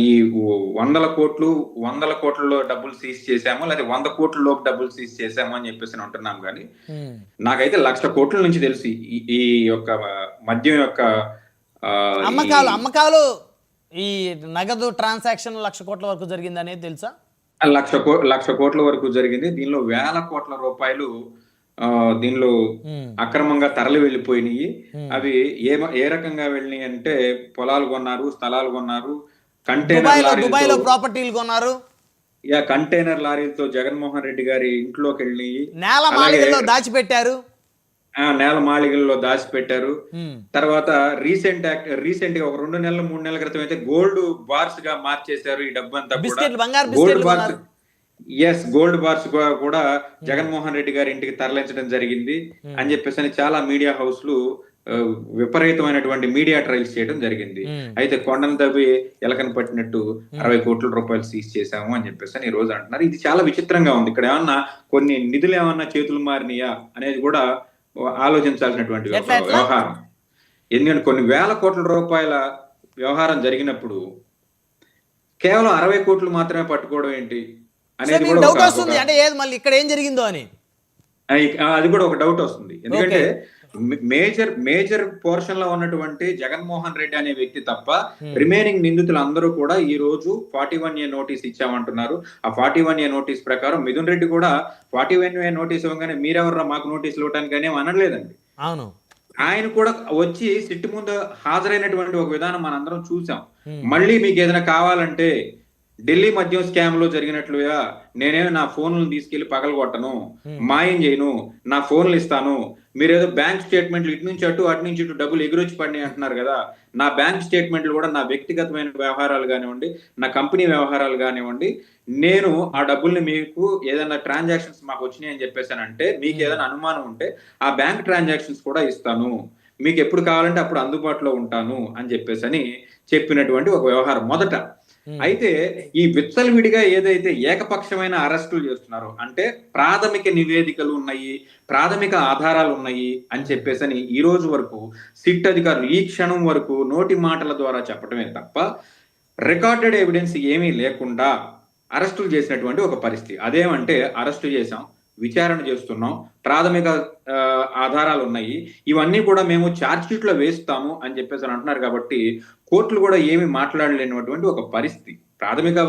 ఈ వందల కోట్లు వందల కోట్లలో డబ్బులు సీజ్ చేశాము లేదా వంద కోట్ల లోపు డబ్బులు సీజ్ చేశాము అని చెప్పేసి అంటున్నాం కానీ. నాకైతే లక్ష కోట్ల నుంచి తెలిసి ఈ- ఈ యొక్క మద్యం యొక్క అమ్మకాలు అమ్మకాలు ఈ నగదు ట్రాన్సాక్షన్ లక్ష కోట్ల వరకు జరిగింది అనేది తెలుసా లక్ష లక్ష కోట్ల వరకు జరిగింది దీనిలో వేల కోట్ల రూపాయలు దీనిలో. అక్రమంగా తరలి వెళ్ళిపోయినాయి. అవి ఏ ఏ రకంగా వెళ్ళినాయి అంటే పొలాలు కొన్నారు స్థలాలు కొన్నారు కంటైనర్ దుబాయ్లో ప్రాపర్టీలు కొన్నారు. యా కంటైనర్ లారీలతో జగన్మోహన్ రెడ్డి గారి ఇంట్లోకి వెళ్ళినాయి నేల మాళిగల్లో దాచిపెట్టారు. ఆ, నేల మాళిగల్లో దాచిపెట్టారు. తర్వాత రీసెంట్ యాక్ట్ రీసెంట్గా ఒక రెండు నెలలు మూడు నెలల క్రితం అయితే గోల్డ్ బార్స్గా మార్చేశారు ఈ డబ్బు అంతా gold bars yes gold bars కూడా జగన్మోహన్ రెడ్డి గారి ఇంటికి తరలించడం జరిగింది అని చెప్పేసి అని చాలా మీడియా హౌస్లు విపరీతమైనటువంటి మీడియా ట్రయల్స్ చేయడం జరిగింది. అయితే కొండను తవ్వి ఎలకను పట్టినట్టు అరవై కోట్ల రూపాయలు సీజ్ చేశాము అని చెప్పేసి ఈ రోజు అంటున్నారు. ఇది చాలా విచిత్రంగా ఉంది. ఇక్కడ ఏమన్నా కొన్ని నిధులు ఏమన్నా చేతులు మారినాయా అనేది కూడా ఆలోచించాల్సినటువంటి? వ్యవహారం. ఎందుకంటే కొన్ని వేల కోట్ల రూపాయల వ్యవహారం జరిగినప్పుడు కేవలం అరవై కోట్లు మాత్రమే పట్టుకోవడం ఏంటి అనేది మీకు కూడా డౌట్ ఒక- వస్తుంది. ఒక- అంటే ఏది మళ్ళీ ఇక్కడ ఏం జరిగిందో అని. అది కూడా ఒక డౌట్ వస్తుంది. ఎందుకంటే మేజర్ మేజర్ పోర్షన్లో ఉన్నటువంటి జగన్మోహన్ రెడ్డి అనే వ్యక్తి తప్ప రిమైనింగ్ నిందితులు అందరూ కూడా ఈ రోజు ఫార్టీ వన్ ఏ నోటీస్ ఇచ్చామంటున్నారు. ఆ ఫార్టీ వన్ ఏ నోటీస్ ప్రకారం మిథున్ రెడ్డి కూడా ఫార్టీ వన్ ఏ నోటీస్ ఇవ్వగానే మీరెవర్రా మాకు నోటీసులు ఇవ్వడానికి అని అనలేదండి అవును. ఆయన కూడా వచ్చి సిట్టు ముందు హాజరైనటువంటి ఒక విధానం మనందరం చూసాం. Hmm. మళ్ళీ మీకు ఏదైనా కావాలంటే ఢిల్లీ మద్యం స్కామ్లో జరిగినట్లుగా నేనేమో నా ఫోన్లను తీసుకెళ్ళి పగలగొట్టను. మాయం చేయను. నా ఫోన్లు ఇస్తాను. మీరేదో బ్యాంక్ స్టేట్మెంట్లు ఇటు నుంచి అటు అటు నుంచి ఇటు డబ్బులు ఎగురొచ్చి పడినాయి అంటున్నారు కదా. నా బ్యాంక్ స్టేట్మెంట్లు కూడా నా వ్యక్తిగతమైన వ్యవహారాలు కానివ్వండి నా కంపెనీ వ్యవహారాలు కానివ్వండి నేను ఆ డబ్బుల్ని మీకు ఏదైనా ట్రాన్సాక్షన్స్ మాకు వచ్చినాయి అని చెప్పేసానంటే మీకు ఏదైనా అనుమానం ఉంటే ఆ బ్యాంక్ ట్రాన్సాక్షన్స్ కూడా ఇస్తాను. మీకు ఎప్పుడు కావాలంటే అప్పుడు అందుబాటులో ఉంటాను అని చెప్పేసి అని చెప్పినటువంటి ఒక వ్యవహారం. మొదట అయితే ఈ విచ్చలవిడిగా ఏదైతే ఏకపక్షమైన అరెస్టులు చేస్తున్నారో అంటే ప్రాథమిక నివేదికలు ఉన్నాయి ప్రాథమిక ఆధారాలు ఉన్నాయి అని చెప్పేసి ఈ రోజు వరకు సిట్ అధికారులు ఈ క్షణం వరకు నోటి మాటల ద్వారా చెప్పడమే తప్ప రికార్డెడ్ ఎవిడెన్స్ ఏమీ లేకుండా అరెస్టులు చేసినటువంటి ఒక పరిస్థితి. అదేమంటే అరెస్టు చేశాం విచారణ చేస్తున్నాం. ప్రాథమిక ఆధారాలు ఉన్నాయి ఇవన్నీ కూడా మేము ఛార్జ్ షీట్లో వేస్తాము అని చెప్పేసి అని అంటున్నారు కాబట్టి కోర్టులు కూడా ఏమి మాట్లాడలేనటువంటి ఒక పరిస్థితి. ప్రాథమిక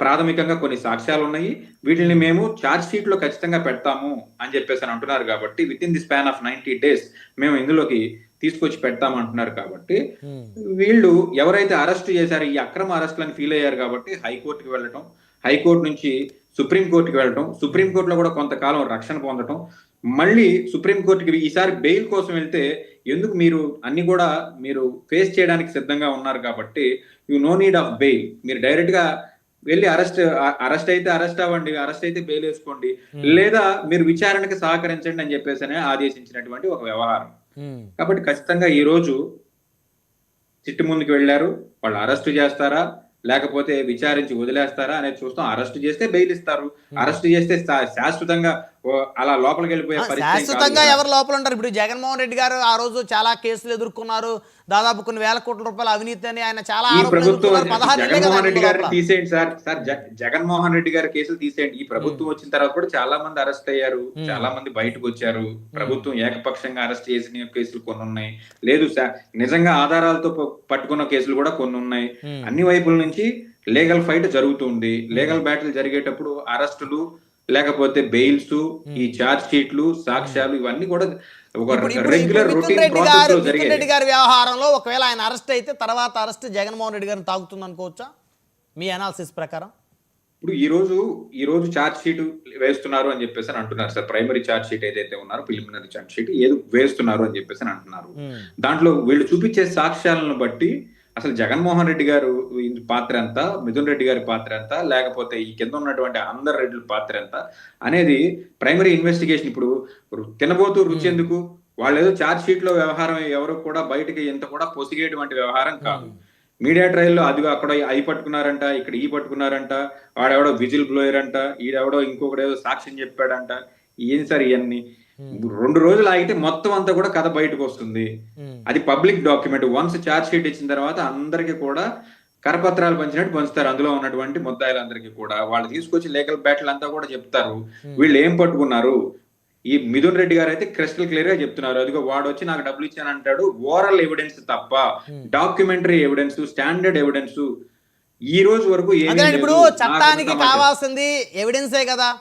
ప్రాథమికంగా కొన్ని సాక్ష్యాలు ఉన్నాయి వీటిని మేము ఛార్జ్ షీట్లో ఖచ్చితంగా పెడతాము అని చెప్పేసి అని అంటున్నారు కాబట్టి within the span of ninety days మేము ఇందులోకి తీసుకొచ్చి పెడతాము అంటున్నారు కాబట్టి ఉమ్. వీళ్ళు ఎవరైతే అరెస్ట్ చేశారో ఈ అక్రమ అరెస్టులను ఫీల్ అయ్యారు కాబట్టి హైకోర్టుకి వెళ్ళటం హైకోర్టు నుంచి సుప్రీం కోర్టుకి వెళ్ళటం సుప్రీం కోర్టులో కూడా కొంతకాలం రక్షణ పొందటం మళ్ళీ సుప్రీం కోర్టుకి ఈసారి బెయిల్ కోసం వెళ్తే ఎందుకు మీరు అన్ని కూడా మీరు ఫేస్ చేయడానికి సిద్ధంగా ఉన్నారు కాబట్టి you no need of bail. మీరు డైరెక్ట్గా వెళ్ళి అరెస్ట్ అరెస్ట్ అయితే అరెస్ట్ అవ్వండి అరెస్ట్ అయితే బెయిల్ వేసుకోండి లేదా మీరు విచారణకి సహకరించండి అని చెప్పేసి ఆదేశించినటువంటి ఒక వ్యవహారం. ఉమ్. కాబట్టి ఖచ్చితంగా ఈ రోజు చిట్టు ముందుకు వెళ్ళారు వాళ్ళు అరెస్ట్ చేస్తారా లేకపోతే విచారించి వదిలేస్తారా అనేది చూస్తాం. అరెస్ట్ చేస్తే బెయిల్ ఇస్తారు. అరెస్ట్ చేస్తే శాశ్వతంగా అలా లోపలికి వెళ్ళిపోయే శాశ్వతంగా. ఎవరు లోపల ఉంటారు? ఇప్పుడు జగన్మోహన్ రెడ్డి గారు ఆ రోజు చాలా కేసులు ఎదుర్కొన్నారు. దాదాపు కొన్ని వేల కోట్ల రూపాయల అవినీతి అని ఆయన చాలా జగన్మోహన్ రెడ్డి లోపల. తీసేయండి సార్. సార్ జగన్మోహన్ రెడ్డి గారి కేసులు తీసేయండి. ఈ ప్రభుత్వం వచ్చిన తర్వాత కూడా చాలా మంది అరెస్ట్ అయ్యారు. చాలా మంది బయటకు వచ్చారు. ప్రభుత్వం ఏకపక్షంగా అరెస్ట్ చేసిన కేసులు కొన్ని ఉన్నాయి. లేదు సార్ నిజంగా ఆధారాలతో పట్టుకున్న కేసులు కూడా కొన్ని ఉన్నాయి. అన్ని వైపుల నుంచి లీగల్ ఫైట్ జరుగుతుంది లీగల్ బ్యాటిల్ జరిగేటప్పుడు అరెస్టులు లేకపోతే బెయిల్స్ ఈ చార్జ్ షీట్లు సాక్ష్యాలు ఇవన్నీ కూడా ఒక రెగ్యులర్ రొటీన్ రెడ్డి గారు వ్యవహారంలో ఒకవేళ ఆయన అరెస్ట్ అయితే తర్వాత అరెస్ట్ జగన్మోహన్ రెడ్డి గారిని తాగుతుంది అనుకోవచ్చా? మీ అనాలిసిస్ ప్రకారం? ఇప్పుడు ఈ రోజు ఈ రోజు చార్జ్ షీట్ వేస్తున్నారు అని చెప్పేసి అని అంటున్నారు సార్. ప్రైమరీ చార్జ్ షీట్ ఏదైతే ఉన్నారో ప్రిలిమినరీ చార్జ్ షీట్ ఏదో వేస్తున్నారు అని చెప్పేసి అని అంటున్నారు. దాంట్లో వీళ్ళు చూపించే సాక్ష్యాలను బట్టి అసలు జగన్మోహన్ రెడ్డి గారు ఈ పాత్ర ఎంత? మిథున్ రెడ్డి గారి పాత్ర ఎంత? లేకపోతే ఈ కింద ఉన్నటువంటి అందరు రెడ్డి పాత్ర ఎంత? అనేది ప్రైమరీ ఇన్వెస్టిగేషన్ ఇప్పుడు తినబోతూ రుచి ఎందుకు? వాళ్ళు ఏదో చార్జ్ షీట్లో వ్యవహారం ఎవరు కూడా బయటకి ఎంత కూడా పొసిగేటువంటి వ్యవహారం కాదు. మీడియా ట్రయల్లో అది అక్కడ అయి పట్టుకున్నారంట ఇక్కడ ఈ పట్టుకున్నారంట వాడెవడో విజిల్ బ్లోయర్ అంట ఈడెవడో ఇంకొకడు ఏదో సాక్ష్యం చెప్పాడంట ఏం సార్ ఇవన్నీ రెండు రోజులు ఆగితే మొత్తం అంతా కూడా కథ బయటకు వస్తుంది. ఉమ్. అది public document. Once charge sheet ఇచ్చిన తర్వాత అందరికీ కూడా కరపత్రాలు పంచినట్టు పంచుతారు. అందులో ఉన్నటువంటి ముద్దాయిలందరికీ కూడా. వాళ్ళు తీసుకొచ్చి లీగల్ బ్యాటిల్ అంతా కూడా చెప్తారు. వీళ్ళు ఏం పట్టుకున్నారు? ఈ మిథున్ రెడ్డి గారు అయితే క్రిస్టల్ క్లియర్గా చెప్తున్నారు. అదిగో వాడు వచ్చి నాకు డబ్బులు ఇచ్చాను అంటాడు. ఓరల్ ఎవిడెన్స్ తప్ప డాక్యుమెంటరీ ఎవిడెన్స్ స్టాండర్డ్ ఎవిడెన్స్ ఈ రోజు వరకు. ఇప్పుడు నాకు చట్టానికి. కావాల్సింది ఎవిడెన్సే కదా.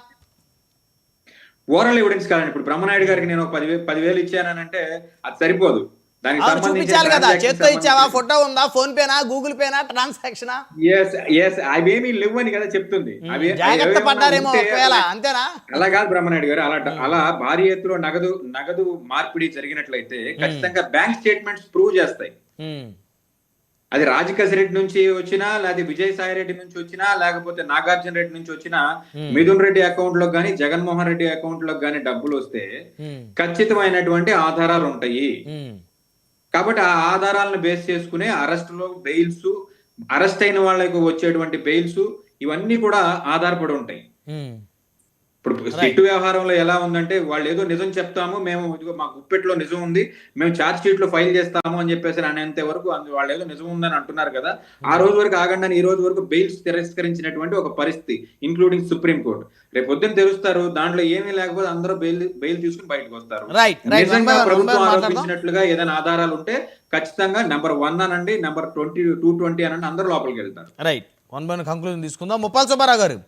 ఓరల్ ఎవిడెన్స్ కాదండి ఇప్పుడు బ్రహ్మనాయుడు గారికి నేను ఒక పదివేలు పదివేలు ఇచ్చానంటే అది సరిపోదు. దానికి చూపించాలి కదా. చేత్తో ఇచ్చావా? ఫోటో ఉందా? ఫోన్ పేనా? గూగుల్ పేనా? ట్రాన్సాక్షనా? ఎస్ ఎస్ అవేమీ లేవని కదా చెప్తుంది. జాగ్రత్త పడ్డారేమో ఒకవేళ అంతేనా? అలా కాదు బ్రహ్మనాయుడు గారు. అలా అలా భారీ ఎత్తులో నగదు నగదు మార్పిడి జరిగినట్లయితే ఖచ్చితంగా బ్యాంక్ స్టేట్మెంట్స్ ప్రూవ్ చేస్తాయి. అది రెడ్డి నుంచి వచ్చినా లేదా విజయసాయి రెడ్డి నుంచి వచ్చినా లేకపోతే నాగార్జున రెడ్డి నుంచి వచ్చినా మిథున్ రెడ్డి అకౌంట్లో గానీ జగన్మోహన్ రెడ్డి అకౌంట్లో గానీ డబ్బులు వస్తే ఖచ్చితమైనటువంటి ఆధారాలు ఉంటాయి. కాబట్టి ఆ ఆధారాలను బేస్ చేసుకునే అరెస్ట్లో బెయిల్స్ అరెస్ట్ అయిన వాళ్ళకి వచ్చేటువంటి బెయిల్స్ ఇవన్నీ కూడా ఆధారపడి ఉంటాయి. ఇప్పుడు సిట్టు వ్యవహారంలో ఎలా ఉందంటే వాళ్ళు ఏదో నిజం చెప్తాము మేము ఇదిగో మా గుప్పెట్లో నిజం ఉంది మేము ఛార్జ్ షీట్లో ఫైల్ చేస్తాము అని చెప్పేసి అనేంత వరకు అందు- వాళ్ళు ఏదో నిజం ఉందని అంటున్నారు కదా. ఆ రోజు వరకు ఆగండి అని ఈ రోజు వరకు బెయిల్స్ తిరస్కరించినటువంటి ఒక పరిస్థితి ఇంక్లూడింగ్ సుప్రీం కోర్టు. రేపు పొద్దున్న తెలుస్తారు దాంట్లో ఏమీ లేకపోతే అందరూ బెయిల్ బెయిల్ తీసుకుని బయటకు వస్తారు. నిజంగా ప్రభుత్వం ఆరోపించినట్లుగా ఏదైనా ఆధారాలు ఉంటే ఖచ్చితంగా నెంబర్ వన్ అనండి నెంబర్ ట్వంటీ టూ ట్వంటీ అనండి అందరూ లోపలికి వెళ్తారు. రైట్ వన్ బై కంక్లూజన్ తీసుకుందాం. ముప్పాల్ సుబ్బారావు గారు